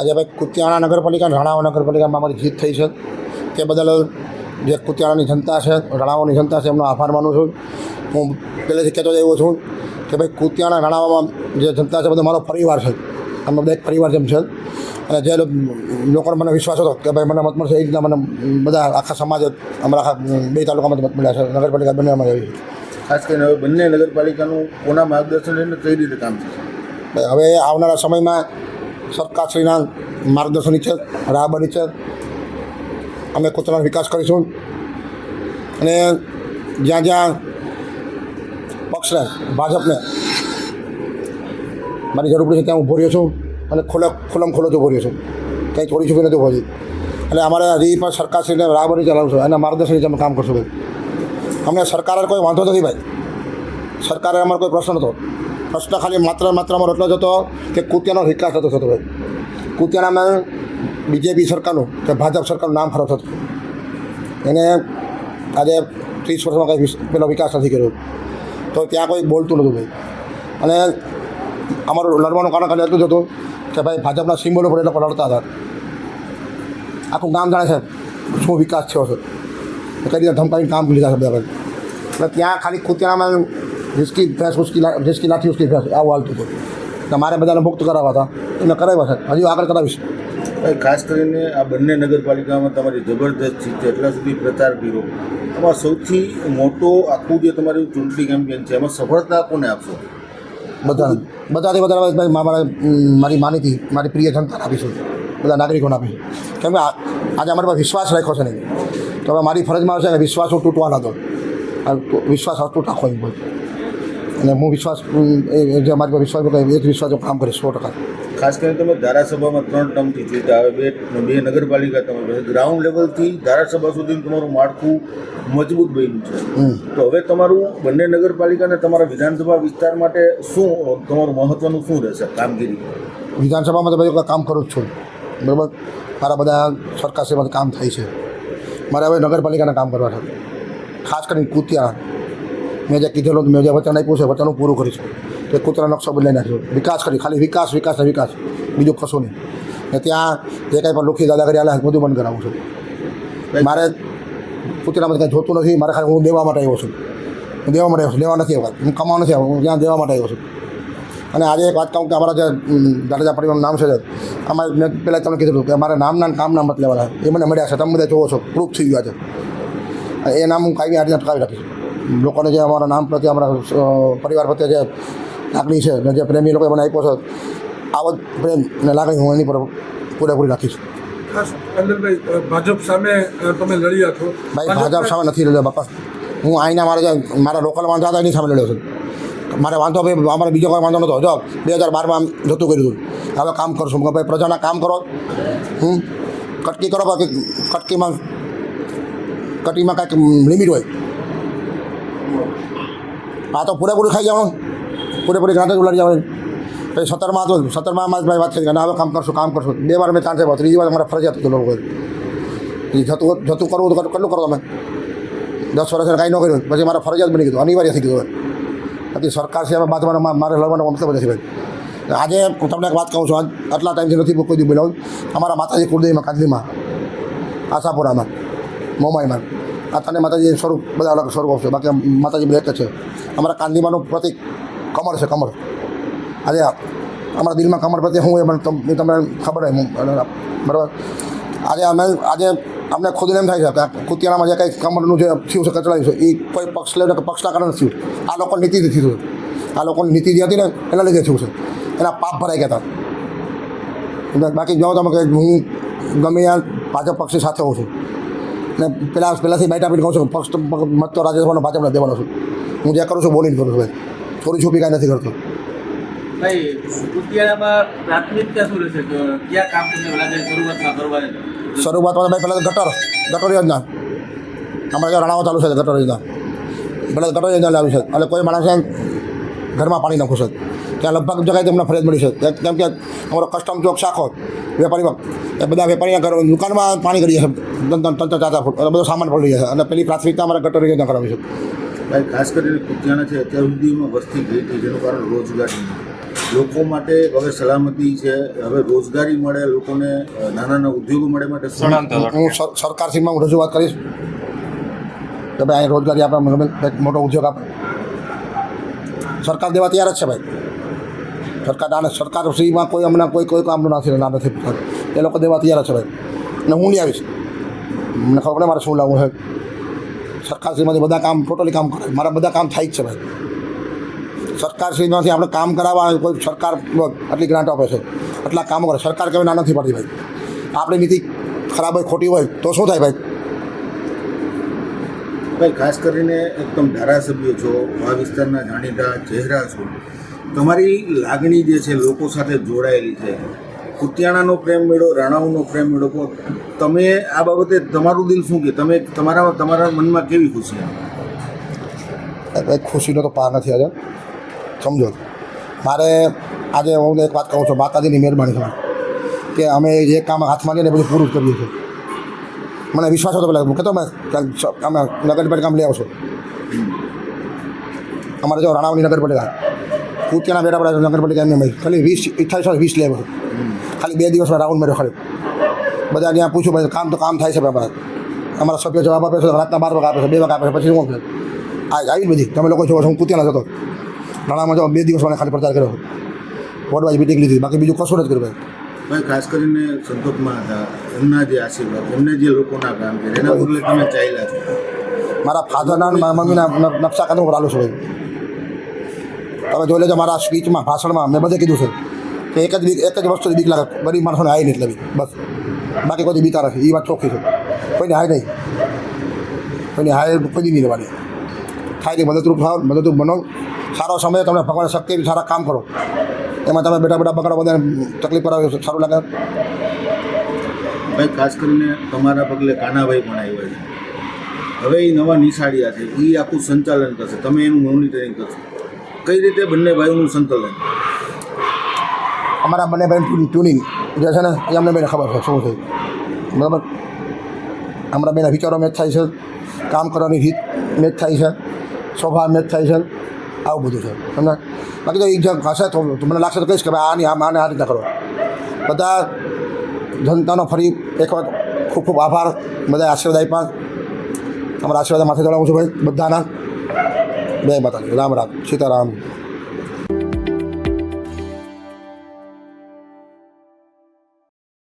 આજે ભાઈ કુતિયાણા નગરપાલિકા રણાવા નગરપાલિકામાં અમારી જીત થઈ છે. તે બદલ જે કુતિયાણાની જનતા છે રાણાવાની જનતા છે એમનો આભાર માનું છું. હું પહેલેથી કહેતો એવો છું કે ભાઈ કુતિયાણા રણાવામાં જે જનતા છે બધો મારો પરિવાર છે. અમે બધા એક પરિવાર જેમ છે. અને જે લોકોને મને વિશ્વાસ હતો કે ભાઈ મને મત મળશે એ રીતના મને બધા આખા સમાજ અમારા આખા બે તાલુકામાં મત મળ્યા છે. નગરપાલિકા બંને અમારી આવી ખાસ કરીને હવે બંને નગરપાલિકાનું કોના માર્ગદર્શન લઈને કઈ રીતે કામ થશે? હવે આવનારા સમયમાં સરકારશ્રીના માર્ગદર્શન નીચે રાહબર નીચે અમે કૂતરાનો વિકાસ કરીશું. અને જ્યાં જ્યાં પક્ષને, ભાજપને મારી જરૂર પડે છે, ત્યાં ઊભો રહ્યો છું અને ખુલ્લે, ખુલ્લમ ખુલ્લો જ ઊભો રહ્યો છું. કંઈ થોડી છુપી નથી ઊભો અને અમારે હજી પણ સરકારશ્રીને રાહ બની ચલાવશું એના માર્ગદર્શન નીચે અમે કામ કરશું ભાઈ. અમને સરકારે કોઈ વાંધો નથી ભાઈ. સરકારે અમારો કોઈ પ્રશ્ન નહોતો. પ્રશ્ન ખાલી માત્ર માત્રામાં એટલો જ હતો કે કુતિયાનો વિકાસ થતો થતો ભાઈ. કુતિયાણામાં બીજેપી સરકારનું કે ભાજપ સરકારનું નામ ખરાબ થતું. એને આજે ત્રીસ વર્ષમાં કંઈ પેલો વિકાસ નથી કર્યો. તો ત્યાં કોઈ બોલતું નહોતું ભાઈ. અને અમારું લડવાનું કારણ ખાલી એટલું જ હતું કે ભાઈ ભાજપના સિમ્બોલો પર એ લોકો લડતા હતા. આખું ગામ જાણે છે શું વિકાસ થયો છે. કઈ રીતે ધમકાવીને કામ લીધા છે બધા એટલે ત્યાં ખાલી કુતિયાણામાં રિસ્કી ભેંસ ઉસકી રિસ્કી લાઠી ઉસકી ભેંસ આવું હાલતું હતું. મારે બધાને મુક્ત કરાવવા હતા. એને કરાવ્યા છે. હજી આગળ કરાવીશ. ખાસ કરીને આ બંને નગરપાલિકામાં તમારી જબરદસ્ત જીત છે. એટલા સુધી પ્રચાર કર્યો. આમાં સૌથી મોટો આખું જે તમારું ચૂંટણી કેમ્પેન છે એમાં સફળતા કોને આપશો? બધા બધાથી વધારે મારા મારી માનીતી મારી પ્રિય જનતાને આપીશું. બધા નાગરિકોને આપી કેમ કે આજે અમારી પર વિશ્વાસ રાખ્યો છે નહીં. તો હવે મારી ફરજમાં આવશે વિશ્વાસ હું તૂટવા આ તો વિશ્વાસ અતૂટ રાખો એમ અને હું વિશ્વાસ જે અમારી પર વિશ્વાસ એ જ વિશ્વાસ કામ કરીશ સો ટકા. ખાસ કરીને તમે ધારાસભામાં ત્રણ ટર્મથી જીતા હવે બે બે નગરપાલિકા તમે ગ્રાઉન્ડ લેવલથી ધારાસભા સુધી તમારું માળખું મજબૂત બન્યું છે. તો હવે તમારું બંને નગરપાલિકા અને તમારા વિધાનસભા વિસ્તાર માટે શું તમારું મહત્વનું શું રહેશે કામગીરી? વિધાનસભામાં તો બધું કામ કરું જ છું. બરાબર? મારા બધા સરકારશ્રીમાંથી કામ થાય છે. મારે હવે નગરપાલિકાના કામ કરવા છે. ખાસ કરીને કૂતિયા મેં જે કીધેલું મેં જે વચન આપ્યું છે વચન હું પૂરું કરીશ. તે કૂતરા નકશો બદલાઈ નાખ્યો વિકાસ કરી, ખાલી વિકાસ વિકાસ વિકાસ. બીજું કશું નહીં. ને ત્યાં જે કાંઈ પણ લુખી દાદાગીરી આલે બધું બંધ કરાવું છું. મારે કૂતરામાં કંઈ જોતું નથી, મારે ખાલી હું દેવા માટે આવ્યો છું. હું દેવા માટે આવ્યો છું, લેવા નથી આવ્યો હું કમાવા નથી આવ્યો હું ત્યાં દેવા માટે આવ્યો છું. અને આજે એક વાત કહું કે અમારા જે દાદાજા પરિવારનું નામ છે અમારે મેં પહેલાં તમને કીધું કે મારા નામના કામના મત લેવાના એ મને મળ્યા છે, તમે બધા જોવો છો પ્રૂફ થઈ ગયા છે. એ નામ હું કાંઈ આજે ટકાવી રાખીશ. લોકોને જે અમારા નામ પ્રત્યે અમારા પરિવાર પ્રત્યે જે લાગણી છે ને જે પ્રેમી લોકોએ મને આપ્યો છે આવો જ પ્રેમ ને લાગણી હું એની પર પૂરેપૂરી રાખીશ. ખાસ ભાજપ સામે તમે લડ્યા છો. ભાઈ ભાજપ સામે નથી લડ્યો બાપા. હું અહીંના મારા જે મારા લોકલ વાંધો હતા એની સામે લડ્યો છું. મારે વાંધો ભાઈ અમારે બીજો કોઈ વાંધો નહોતો જો બે હજાર બારમાં આમ જતું કર્યું હતું. હવે કામ કરશું. કે ભાઈ પ્રજાના કામ કરો. હું કટકી કરો બાકી કટકીમાં કટકીમાં કાંઈક લિમિટ હોય. આ તો પૂરેપૂરું ખાઈ જવાનું પૂરેપૂરી ગાંઠે ઉલાડી જવાનું પછી સત્તરમાં હતું સત્તરમાં માં ભાઈ વાત ગઈ, અને હવે કામ કરશું કામ કરશું. બે વાર મેં ચાન્સ આપ્યો ત્રીજી વાર અમારે ફરજિયાત હતું લોકો જતું જતું કરવું તો કેટલું કરો તમે દસ વર્ષે કાંઈ ન કર્યું. પછી મારે ફરજિયાત બની ગયું અનિવાર્ય થઈ ગયું બાકી સરકાર છે હવે બાંધવાનો મારે લડવાનો મતલબ નથી ભાઈ. આજે હું તમને એક વાત કહું છું આટલા ટાઈમથી નથી કોઈ બોલાવું. અમારા માતાજી કુળદેવીમાં કાંદલીમાં આશાપુરામાં, મોમાઈમાં. આ તને માતાજી સ્વરૂપ બધા અલગ સ્વરૂપ છે બાકી માતાજી બધા એક જ છે અમારા કાંદીમાનું પ્રતિક કમળ છે કમળ આજે અમારા દિલમાં કમળ પ્રત્યે શું હોય મને તમ- એ તમને ખબર હોય હું- બરાબર આજે અમે આજે અમને ખુદને એમ થાય છે કે આ કુતિયાણામાં જે કંઈ કમળનું જે થયું છે કચડાયું છે એ કોઈ પક્ષ લઈને કે પક્ષના કારણે થયું આ લોકોની નીતિથી થયું આ લોકોની નીતિ જે હતી ને એના લીધે થયું છે એના પાપ ભરાઈ ગયા હતા બાકી જાઓ તમે કે હું ગમે ત્યાં ભાજપ પક્ષની સાથે હોઉં છું ને પેલા પહેલાંથી બાઇટ આપીને કહું છું પક્ષ મત તો રાજ્યસભાનો ભાજપને દેવાનો છું. હું જે કરું છું બોલીને કરું છું ભાઈ. છોરી છોપી કાંઈ નથી કરતો. શરૂઆતમાં ભાઈ પહેલાં ગટર ગટર યોજના. અમારે રાણાઓ ચાલુ છે ગટર યોજના. પહેલાં ગટર યોજના લાવી છે. એટલે કોઈ માણસે ઘરમાં પાણી નાખવું છે. ત્યાં લગભગ જગ્યાએ તમને ફરજ મળી છે. કેમ- કે અમારો કસ્ટમ ચોક શાખો વેપારી એ બધા વેપારીના ઘરો દુકાનમાં પાણી કરીએ છે ત્રણ ત્રણ ચાર ચાર ફૂટ. એટલે બધો સામાન પડી જાય છે અને પેલી પ્રાથમિકતા અમારે ગટર યોજના કરાવી છે. ભાઈ ખાસ કરીને કુતિયાણા છે અત્યાર સુધીમાં વસ્તી ગઈ હતી જેનું કારણ રોજગારી લોકો માટે હવે સલામતી છે. હવે રોજગારી મળે લોકોને નાના નાના ઉદ્યોગો મળે માટે હું સર- સરકારશ્રીમાં હું રજૂઆત કરીશ. કે ભાઈ અહીં રોજગારી આપે મને મોટો ઉદ્યોગ આપે. સરકાર દેવા તૈયાર જ છે ભાઈ. સરકાર આને સરકારશ્રીમાં કોઈ હમણાં કોઈ કોઈ કામનું નથી ના નથી એ લોકો દેવા તૈયાર છે ભાઈ. ને હું નહીં આવીશ. મને ખબર પડે મારે શું લાવવું છે. સરકારશ્રીમાંથી બધા કામ ટોટલી કામ કરે. મારા બધા કામ થાય જ છે ભાઈ. સરકારશ્રીમાંથી આપણે કામ કરાવવા કોઈ સરકાર આટલી ગ્રાન્ટ આપે છે. આટલા કામો કરે. સરકાર કહેવાય ના નથી પડતી ભાઈ. આપણી નીતિ ખરાબ હોય, ખોટી હોય, તો શું થાય ભાઈ? ભાઈ, ખાસ કરીને એકદમ ધારાસભ્ય છો આ વિસ્તારના જાણીતા ચહેરા છો. તમારી લાગણી જે છે લોકો સાથે જોડાયેલી છે. કુતિયાણાનો પ્રેમ મેળો રાણાઓનો પ્રેમ મેળો તમે આ બાબતે તમારું દિલ શું કે? તમે તમારા તમારા મનમાં કેવી ખુશી? આવે ખુશીનો તો પાર નથી આજે સમજો. મારે આજે હું એક વાત કહું છું, માતાજીની મહેરબાની કે અમે જે કામ હાથમાં લઈને બધું પૂરું કરીએ છીએ. મને વિશ્વાસ હતો પેલા કહેતો તમે કે અમે નગરપાલિકા લઈ આવશો અમારે જો રાણાવની નગરપાલિકા. કુતિયાના બેટા પડે નગરપાલિકા એમને મેં ખાલી વીસ, અઠ્ઠાવીસો, વીસ લેવો. ખાલી બે દિવસમાં રાઉન્ડ મેળવ્યો ખાલી. બધા ત્યાં પૂછ્યું ભાઈ કામ તો કામ થાય છે અમારા અમારા સભ્ય જવાબ આપે છે, રાતના બાર વાગે આપે છે, બે વાગે આપે છે, પછી શું આ આવી બધી. તમે લોકો જોવો છો, હું કુતિયાના જતો રાણામાં જો બે દિવસ મને ખાલી પ્રચાર કર્યો. વોર્ડ વાઇઝ મિટિંગ લીધી. બાકી બીજું કશું નથી કર્યું ભાઈ. ભાઈ, ખાસ કરીને સંતોષમાં હતા, એમના જે આશીર્વાદ, એમને જે લોકોના કામ કરે એના બદલે તમે ચાલ્યા છો. મારા ફાધરના અને મમ્મીના નકશા કામ હું રાલું છું તમે જોઈ લેજો મારા સ્પીચમાં, ભાષણમાં મેં બધે કીધું છે. કે એક જ એક જ વસ્તુ બીક લાગે. ગરીબ માણસોને હાય નહીં એટલે બસ. બાકી કોઈ બીતા નથી. એ વાત ચોખ્ખી છે. કોઈને હાય નહીં. કોઈને હાય કોઈ નહીં રહેવાની. થાય કે મદદરૂપ થાવ, મદદરૂપ બનો. સારો સમય તમને ભગવાન શક્તિ સારા કામ કરો. એમાં તમે બેટા બેટા પકડો બધાને તકલીફ કરાવે સારું લાગે. ભાઈ ખાસ કરીને તમારા પગલે કાનાભાઈ પણ આવ્યા છે. હવે એ નવા નિશાળિયા છે. એ આખું સંચાલન કરશે. તમે એનું મોનિટરિંગ કરશો. કઈ રીતે બંને ભાઈઓનું સંચાલન? અમારા બંને ભાઈ ટ્યુનિંગ જે છે ને એ અમને બેને ખબર છે શું છે. બરાબર? અમારા બેના વિચારો મેચ થાય છે. કામ કરવાની રીત મેચ થાય છે. સ્વભાવ મેચ થાય છે. આવું બધું છે. તમને બાકી તો એક જગ હશે તો મને લાગશે તો કહીશ કે ભાઈ આની આમ આને આ રીતના કરો. બધા જનતાનો ફરી એક વખત ખૂબ ખૂબ આભાર. બધા આશીર્વાદ આપ્યા. અમારા આશીર્વાદ માથે ચડાવું છું ભાઈ, બધાના. જય માતાજી. રામ રામ. સીતારામ.